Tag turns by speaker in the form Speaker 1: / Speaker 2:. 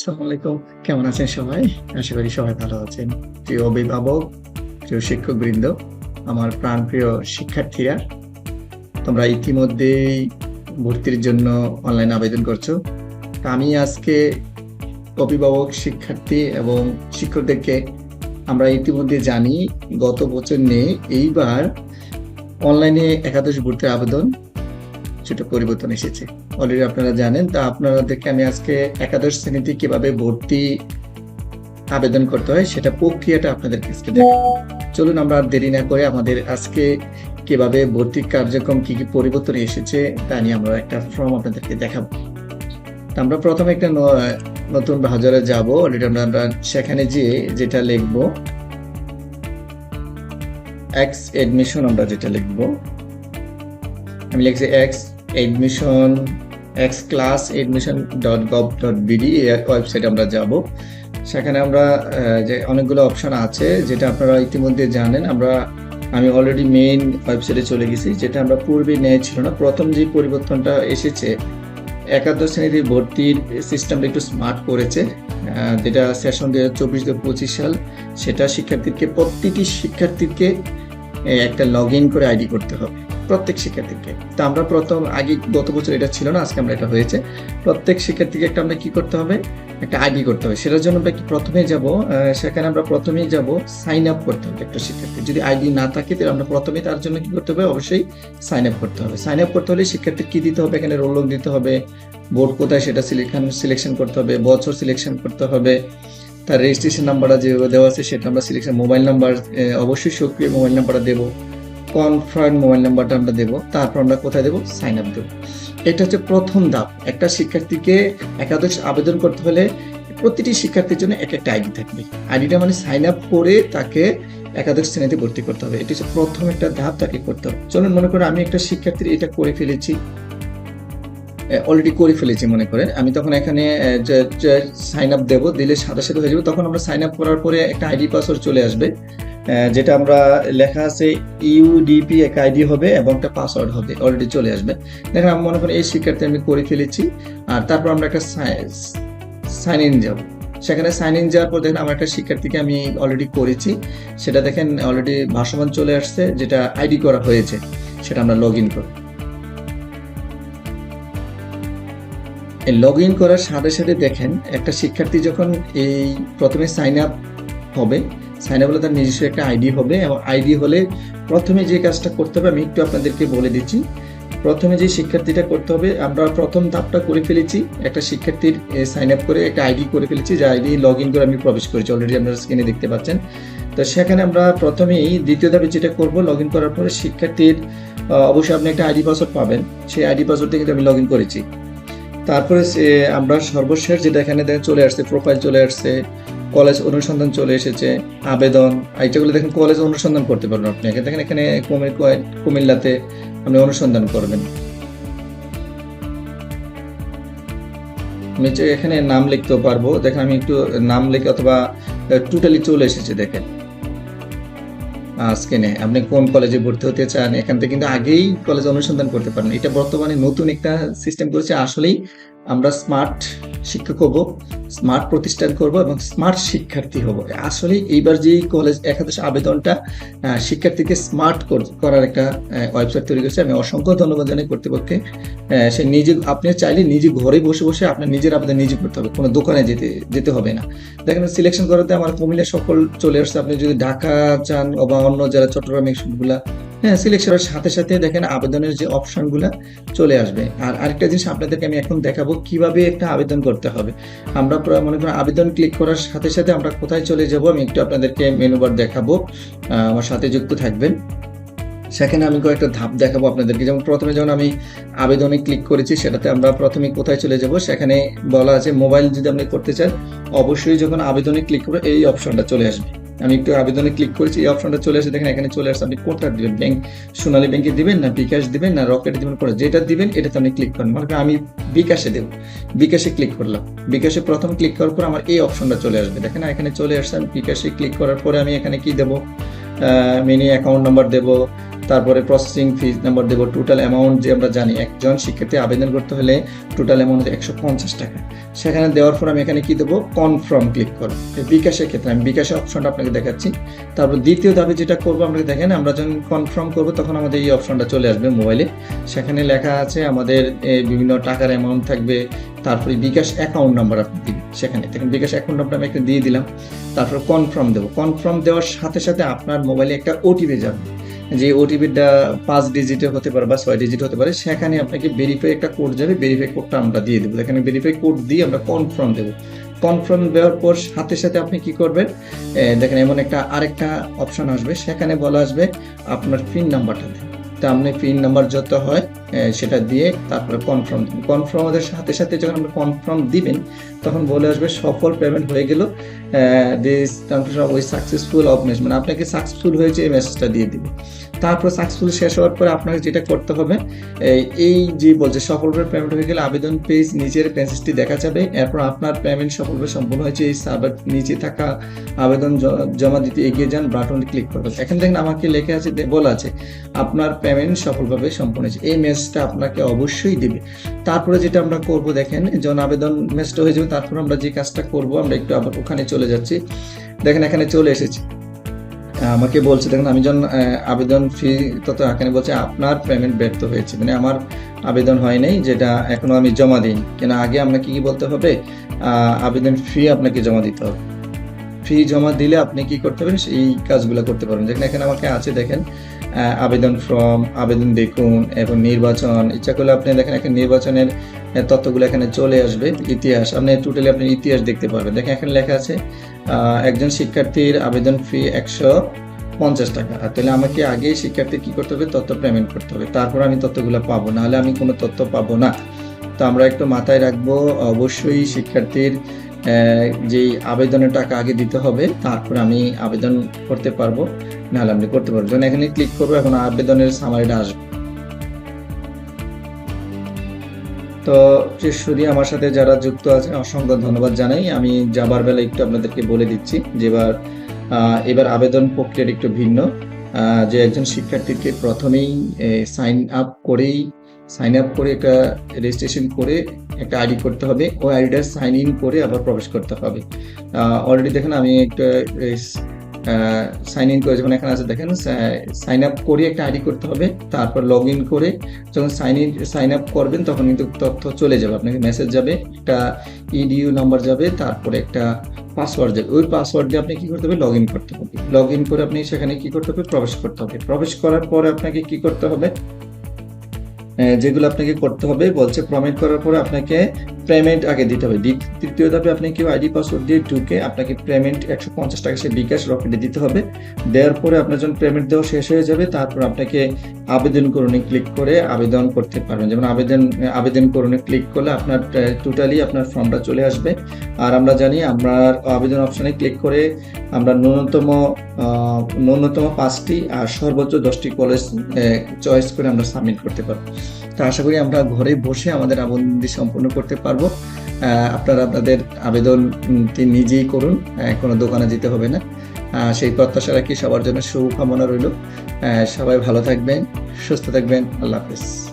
Speaker 1: আসসালামু কেমন আছেন সবাই? আশা করি সবাই ভালো আছেন। প্রিয় অভিভাবক, প্রিয় শিক্ষক বৃন্দ আমার প্রাণপ্রিয় শিক্ষার্থীরা, তোমরা ইতিমধ্যেই ভর্তির জন্য অনলাইন আবেদন করছ। আমি আজকে অভিভাবক শিক্ষার্থী এবং শিক্ষকদেরকে আমরা ইতিমধ্যে জানি, গত বছর নেই এইবার অনলাইনে একাদশ ভর্তির আবেদন সেটা পরিবর্তন এসেছে। অলরেডি আপনারা জানেন, তা আপনাদেরকে আমি আজকে একাদশ শ্রেণীতে কীভাবে ভর্তি আবেদন করতে হয় সেটা প্রক্রিয়াটা আপনাদের কাছে চলুন আমরা আর দেরি না করে আমাদের আজকে কীভাবে ভর্তি কার্যক্রম কি কি পরিবর্তন এসেছে তা নিয়ে আমরা একটা ফর্ম আপনাদেরকে দেখাবো। আমরা প্রথমে একটা নতুন ব্রাউজারে যাব। অলরেডি আমরা সেখানে যেয়ে যেটা লিখব এক্স এডমিশন আমরা যেটা লিখব, আমি লিখছি X admission X class admission dot gov dot BD ওয়েবসাইটে আমরা যাব। সেখানে আমরা যে অনেকগুলো অপশন আছে, যেটা আপনারা ইতিমধ্যে জানেন, আমরা, আমি অলরেডি মেইন ওয়েবসাইটে চলে গেছি, যেটা আমরা পূর্বে নেয় ছিল না। প্রথম যে পরিবর্তনটা এসেছে, একাদশ শ্রেণীতে ভর্তির সিস্টেমটা একটু স্মার্ট করেছে যেটা সেশন দু হাজার চব্বিশ দু পঁচিশ সাল, সেটা শিক্ষার্থীকে, প্রতিটি শিক্ষার্থীকে একটা লগ ইন করে আইডি করতে হবে। প্রত্যেক শিক্ষার্থীকে। তা আমরা প্রথম, আগে গত বছর এটা ছিল না, আজকে আমরা এটা হয়েছে। প্রত্যেক শিক্ষার্থীকে একটা আমরা কি করতে হবে? একটা আইডি করতে হবে। সেটার জন্য আমরা কি প্রথমে যাব? সেখানে আমরা প্রথমেই যাব সাইন আপ করতে হবে একটা শিক্ষার্থী যদি আইডি না থাকে, তাহলে আমরা প্রথমে তার জন্য কি করতে হবে? অবশ্যই সাইন আপ করতে হবে। সাইন আপ করতে হলে শিক্ষার্থীর কি দিতে হবে? এখানে রোল দিতে হবে। বোর্ড কোথায় সেটা সিলেকশন সিলেকশন করতে হবে। বছর সিলেকশন করতে হবে। তার রেজিস্ট্রেশন নাম্বারটা যেভাবে দেওয়া আছে, সেটা আমরা সিলেকশন মোবাইল নাম্বার অবশ্যই সক্রিয় মোবাইল নাম্বারটা দেবো। কনফার্ম মোবাইল নাম্বারটা আমরা দেবো, তারপর আমরা কোথায় দেবো? সাইন আপ দেবো। এটা হচ্ছে প্রথম ধাপ। একটা শিক্ষার্থীকে একাদশ আবেদন করতে হলে প্রতিটি শিক্ষার্থীর জন্য এক একটা আইডি থাকবে। আইডিটা মানে সাইন আপ করে তাকে একাদশ শ্রেণীতে ভর্তি করতে হবে। এটি হচ্ছে প্রথম একটা ধাপ, তাকে করতে হবে। চলুন মনে করো আমি একটা শিক্ষার্থীর এটা করে ফেলেছি। অলরেডি করে ফেলেছি মনে করেন। আমি তখন এখানে সাইন আপ দেবো, দিলে সাথে সাথে হয়ে যাবে। তখন আমরা সাইন আপ করার পরে একটা আইডি পাসওয়ার্ড চলে আসবে। যেটা আমরা লেখা আছে ইউডিপি এক আইডি হবে এবং একটা পাসওয়ার্ড হবে অলরেডি চলে আসবে। দেখেন আমি মনে করি এই শিক্ষার্থী আমি করে ফেলেছি। আর তারপর আমরা একটা সাইন ইন যাব। সেখানে সাইন ইন যাওয়ার পর দেখেন আমার একটা শিক্ষার্থীকে আমি অলরেডি করেছি। সেটা দেখেন অলরেডি ভাসমান চলে আসছে, যেটা আইডি করা হয়েছে, সেটা আমরা লগ ইন করব এই লগ ইন করার সাথে সাথে দেখেন একটা শিক্ষার্থী যখন এই প্রথমে সাইন আপ হবে সাইন আপ হলে তার নিজস্ব একটা আইডি হবে এবং আইডি হলে প্রথমে যে কাজটা করতে হবে, আমি একটু আপনাদেরকে বলে দিচ্ছি। প্রথমে যে শিক্ষার্থীটা করতে হবে, আমরা প্রথম ধাপটা করে ফেলেছি। একটা শিক্ষার্থীর সাইন আপ করে একটা আইডি করে ফেলেছি, যে আইডি লগ ইন করে আমি প্রবেশ করেছি। অলরেডি আপনারা স্ক্রিনে দেখতে পাচ্ছেন। তো সেখানে আমরা প্রথমেই দ্বিতীয় ধাপে যেটা করব লগ ইন করার পরে শিক্ষার্থীর অবশ্যই আপনি একটা আইডি পাসওয়ার্ড পাবেন। সেই আইডি পাসওয়ার্ড থেকে আমি লগ ইন করেছি। তারপরে আমরা সর্বশেষ যেটা এখানে চলে আসছে প্রোফাইল চলে আসছে। কলেজ অনুসন্ধান চলে এসেছে, আবেদন এইটাগুলো দেখেন কলেজ অনুসন্ধান করতে পারবেন আপনি। দেখেন, এখানে কুমিল্লাতে আপনি অনুসন্ধান করবেন। যে এখানে নাম লিখতেও পারব, দেখেন আমি একটু নাম লিখে অথবা টোটালি চলে এসেছে, দেখেন। স্ক্রিনে আপনি কোন কলেজে ভর্তি হতে চান, এখান থেকে কিন্তু আগেই কলেজ অনুসন্ধান করতে পারেন। এটা বর্তমানে নতুন একটা সিস্টেম করেছে, আসলেই আমরা স্মার্ট শিক্ষক হব স্মার্ট প্রতিষ্ঠান করব এবং স্মার্ট শিক্ষার্থী হব। আসলে এইবার যে কলেজ একাদশ আবেদনটা শিক্ষার্থীকে স্মার্ট করার একটা ওয়েবসাইট তৈরি করেছে। আমি অসংখ্য ধন্যবাদ জানাই কর্তৃপক্ষকে। আহ, সে নিজে আপনি চাইলে নিজে ঘরে বসে বসে আপনার নিজের আবেদন নিজে করতে হবে। কোনো দোকানে যেতে যেতে হবে না। দেখেন সিলেকশন করাতে আমার কুমিল্লা সকল চলে আসছে আপনি যদি ঢাকা চান বা অন্য যারা চট্টগ্রামগুলা হ্যাঁ সিলেকশনের সাথে সাথে দেখেন আবেদনের যে অপশনগুলা চলে আসবে। আর আরেকটা জিনিস আপনাদেরকে আমি এখন দেখাবো, কীভাবে একটা আবেদন করতে হবে। আমরা মনে করেন আবেদন ক্লিক করার সাথে সাথে আমরা কোথায় চলে যাব, আমি একটু আপনাদেরকে মেনু বার দেখাবো। আমার সাথে যুক্ত থাকবেন। সেখানে আমি কয়েকটা ধাপ দেখাবো আপনাদেরকে। যেমন প্রথমে যখন আমি আবেদনে ক্লিক করেছি, সেটাতে আমরা প্রথমে কোথায় চলে যাব, সেখানে বলা আছে মোবাইল যদি আপনি করতে চান, অবশ্যই যখন আবেদনে ক্লিক করবে এই অপশনটা চলে আসবে। আমি একটু আবেদনে ক্লিক করেছি, এই অপশনটা চলে আসে দেখেন এখানে চলে আসছে। আপনি কোনটা দিবেন? ব্যাংক সোনালী ব্যাংকে দিবেন না বিকাশ দিবেন না রকেট দিবেন? করে যেটা দিবেন, এটাতে আপনি ক্লিক করেন। মানে আমি বিকাশে দেব। বিকাশে ক্লিক করলাম। বিকাশে প্রথম ক্লিক করার পর আমার এই অপশনটা চলে আসবে। দেখেন এখানে চলে আসছে। আমি বিকাশে ক্লিক করার পরে আমি এখানে কি দেবো? মিনি অ্যাকাউন্ট নাম্বার দেবো। তারপরে প্রসেসিং ফিজ নাম্বার দেবো টোটাল অ্যামাউন্ট যে আমরা জানি, একজন শিক্ষার্থী আবেদন করতে হলে টোটাল অ্যামাউন্ট একশো পঞ্চাশ টাকা। সেখানে দেওয়ার পর আমি এখানে কি দেবো? কনফার্ম ক্লিক করো বিকাশের ক্ষেত্রে আমি বিকাশের অপশনটা আপনাকে দেখাচ্ছি। তারপর দ্বিতীয় ধাপে যেটা করব আপনাকে দেখেন, আমরা যখন কনফার্ম করব, তখন আমাদের এই অপশনটা চলে আসবে মোবাইলে সেখানে লেখা আছে আমাদের বিভিন্ন টাকার অ্যামাউন্ট থাকবে। তারপরে বিকাশ অ্যাকাউন্ট নাম্বার আপনি দিবেন সেখানে দেখেন, বিকাশ অ্যাকাউন্ট নাম্বার আমি একটা দিয়ে দিলাম। তারপর কনফার্ম দেবো। কনফার্ম দেওয়ার সাথে সাথে আপনার মোবাইলে একটা ওটিপি যাবে। যে ওটিপিটা পাঁচ ডিজিটে হতে পারে বা ছয় ডিজিট হতে পারে, সেখানে আপনাকে ভেরিফাই একটা কোড যাবে ভেরিফাই কোডটা আমরা দিয়ে দেবো। এখানে ভেরিফাই কোড দিয়ে আমরা কনফার্ম দেবো। কনফার্ম দেওয়ার পর সাথে সাথে আপনি কি করবেন? দেখেন, এমন একটা আরেকটা অপশন আসবে, সেখানে বলা আসবে আপনার পিন নাম্বারটা দেন তা আপনি পিন নাম্বার যত হয় সেটা দিয়ে তারপরে কনফার্ম দিন কনফার্মের সাথে সাথে যখন আপনি কনফার্ম দিবেন, তখন বলে আসবে সফল পেমেন্ট হয়ে গেল দিস ওই সাকসেসফুল অফ মেসেজ মানে আপনাকে সাকসেসফুল হয়েছে এই মেসেজটা দিয়ে দিবে। তারপর সাকসেসফুল শেষ হওয়ার পরে আপনাকে যেটা করতে হবে, এই- যে বলছে, সফলভাবে পেমেন্ট হয়ে গেলে আবেদন পেজ নিচের মেসেজটি দেখা যাবে, এরপর আপনার পেমেন্ট সফলভাবে সম্পূর্ণ হয়েছে, এই সার্ভার নিচে থাকা আবেদন জমা দিতে এগিয়ে যান বাটনে ক্লিক করবেন। এখানে দেখেন আমাকে লেখা আছে বলা আছে, আপনার পেমেন্ট সফলভাবে সম্পূর্ণ হয়েছে। এই মেসেজটা আপনাকে অবশ্যই দেবে। তারপরে যেটা আমরা করব, দেখেন, যখন আবেদন মেসটা হয়ে যাবে, তারপর আমরা যে কাজটা করব, আমরা একটু আবার ওখানে চলে যাচ্ছি। দেখেন এখানে চলে এসেছি। আমাকে বলছে, দেখুন, আমি যখন আবেদন ফি তত এখানে বলছে, আপনার পেমেন্ট ব্যর্থ হয়েছে। মানে আমার আবেদন হয়নি যেটা এখনও আমি জমা দিই কেন, আগে আপনাকে কি বলতে হবে? আবেদন ফি আপনাকে জমা দিতে হবে। ফি জমা দিলে আপনি কি করতে পারেন? এই কাজগুলো করতে পারবেন। যেখানে এখানে আমাকে আছে, দেখেন আবেদন ফর্ম, আবেদন দেখুন এবং নির্বাচন। ইচ্ছা করলে আপনি দেখেন এখানে নির্বাচনের তথ্যগুলো এখানে চলে আসবে, ইতিহাস। আপনি টোটালি আপনি ইতিহাস দেখতে পারবেন। দেখেন এখানে লেখা আছে একজন শিক্ষার্থীর আবেদন ফি একশো পঞ্চাশ টাকা। আর তাহলে আমাকে আগে শিক্ষার্থী কী করতে হবে? তথ্য পেমেন্ট করতে হবে। তারপর আমি তথ্যগুলো পাবো। নাহলে আমি কোনো তথ্য পাবো না। তো আমরা একটু মাথায় রাখব, অবশ্যই শিক্ষার্থীর যেই আবেদনের টাকা আগে দিতে হবে, তারপর আমি আবেদন করতে পারব। নাহলে আপনি করতে পারবেন। যখন এখানে ক্লিক করব, এখন আবেদনের সামারিটা আসবে। তো শুধু আমার সাথে যারা যুক্ত আছে অসংখ্য ধন্যবাদ জানাই। আমি যাবার বেলা একটু আপনাদেরকে বলে দিচ্ছি যে এবার এবার আবেদন প্রক্রিয়াটা একটু ভিন্ন। যে একজন শিক্ষার্থীকে প্রথমেই সাইন আপ করেই সাইন আপ করে একটা রেজিস্ট্রেশন করে একটা আইডি করতে হবে। ওই আইডিটা সাইন ইন করে আবার প্রবেশ করতে হবে। অলরেডি দেখেন আমি একটা সাইন ইন করে যখন এখানে আছে, দেখেন সাইন আপ করে একটা আইডি করতে হবে, তারপর লগ ইন করে যখন সাইন ইন সাইন আপ করবেন, তখন কিন্তু তথ্য চলে যাবে, আপনাকে মেসেজ যাবে, একটা ইডিউ নাম্বার যাবে, তারপরে একটা পাসওয়ার্ড যাবে। ওই পাসওয়ার্ড দিয়ে আপনি কি করতে হবে? লগ ইন করতে হবে। লগ ইন করে আপনি সেখানে কি করতে হবে? প্রবেশ করতে হবে। প্রবেশ করার পরে আপনাকে কি করতে হবে? যেগুলো আপনাকে করতে হবে, বলছে প্রমেন্ট করার পরে আপনাকে পেমেন্ট আগে দিতে হবে। তৃতীয় ধাপে আপনি কেউ আইডি পাসওয়ার্ড দিয়ে ঢুকে আপনাকে পেমেন্ট একশো পঞ্চাশ টাকা সে বিকাশ রকেটে দিতে হবে। দেওয়ার পরে আপনার যখন পেমেন্ট দেওয়া শেষ হয়ে যাবে, তারপর আপনাকে আবেদন করুনে ক্লিক করে আবেদন করতে পারবেন। যেমন আবেদন আবেদন করুনে ক্লিক করলে আপনার টোটালি আপনার ফর্মটা চলে আসবে। আর আমরা জানি আমরা আবেদন অপশনে ক্লিক করে আমরা ন্যূনতম ন্যূনতম পাঁচটি আর সর্বোচ্চ দশটি কলেজ চয়েস করে আমরা সাবমিট করতে পারব। তো আশা করি আমরা ঘরে বসে আমাদের আবেদনটি সম্পূর্ণ করতে পারব। আপনারা আপনাদের আবেদনটি নিজেই করুন। কোনো দোকানে যেতে হবে না। সেই প্রত্যাশা রাখি সবার জন্য শুভকামনা রইল। সবাই ভালো থাকবেন সুস্থ থাকবেন। আল্লাহ হাফেজ।